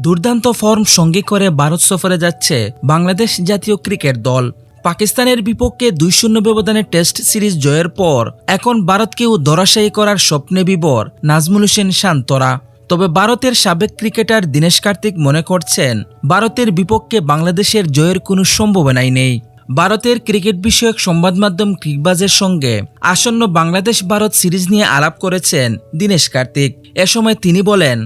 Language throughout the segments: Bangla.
দুর্দান্ত ফর্ম সঙ্গে করে ভারত সফরে যাচ্ছে বাংলাদেশ জাতীয় ক্রিকেট দল। পাকিস্তানের বিপক্ষে দুই শূন্য ব্যবধানে টেস্ট সিরিজ জয়ের পর এখন ভারতকেও ধরাশায়ী করার স্বপ্নে বিবর নাজমুল হোসেন শান্তরা। তবে ভারতের সাবেক ক্রিকেটার দীনেশ কার্তিক মনে করছেন, ভারতের বিপক্ষে বাংলাদেশের জয়ের কোনো সম্ভাবনাই নেই। ভারতের ক্রিকেট বিষয়ক সংবাদ মাধ্যম ক্রিকবাজের সঙ্গে আসন্ন বাংলাদেশ ভারত সিরিজ নিয়ে আলাপ করেছেন দীনেশ কার্তিক। এ সময় তিনি বলেন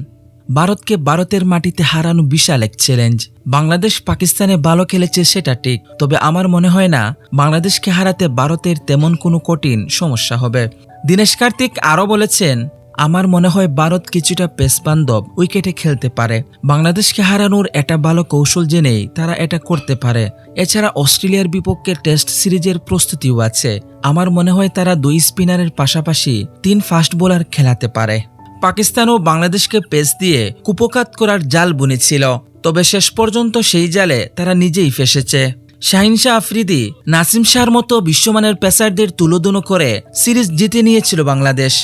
ভারতকে ভারতের মাটিতে হারানো বিশাল এক চ্যালেঞ্জ বাংলাদেশ পাকিস্তানে ভালো খেলেছে সেটা ঠিক, তবে আমার মনে হয় না বাংলাদেশকে হারাতে ভারতের তেমন কোনো কঠিন সমস্যা হবে। দীনেশ কার্তিক আরও বলেছেন, আমার মনে হয় ভারত কিছুটা পেস বান্ধব উইকেটে খেলতে পারে। বাংলাদেশকে হারানোর এটা ভালো কৌশল জেনেই তারা এটা করতে পারে। এছাড়া অস্ট্রেলিয়ার বিপক্ষে টেস্ট সিরিজের প্রস্তুতিও আছে। আমার মনে হয় তারা দুই স্পিনারের পাশাপাশি তিন ফাস্ট বোলার খেলাতে পারে। পাকিস্তানও বাংলাদেশকে পেস দিয়ে কুপকাত করার জাল বুনেছিল, তবে শেষ পর্যন্ত সেই জালে তারা নিজেই ফেসেছে। শাহিন শাহ আফ্রিদি নাসিম শাহর মতো বিশ্বমানের পেসারদের তুলোধুনো করে সিরিজ জিতে নিয়েছিল বাংলাদেশ।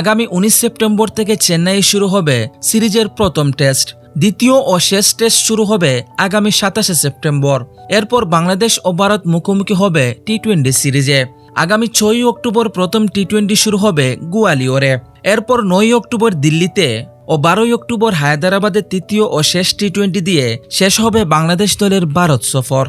আগামী উনিশ সেপ্টেম্বর থেকে চেন্নাইয়ে শুরু হবে সিরিজের প্রথম টেস্ট। দ্বিতীয় ও শেষ টেস্ট শুরু হবে আগামী সাতাশে সেপ্টেম্বর। এরপর বাংলাদেশ ও ভারত মুখোমুখি হবে টি টোয়েন্টি সিরিজে। আগামী ছয়ই অক্টোবর প্রথম টি টোয়েন্টি শুরু হবে গুয়ালিওরে এরপর নয় অক্টোবর দিল্লিতে ও বারোই অক্টোবর হায়দ্রাবাদের তৃতীয় ও শেষ টি টোয়েন্টি দিয়ে শেষ হবে বাংলাদেশ দলের ভারত সফর।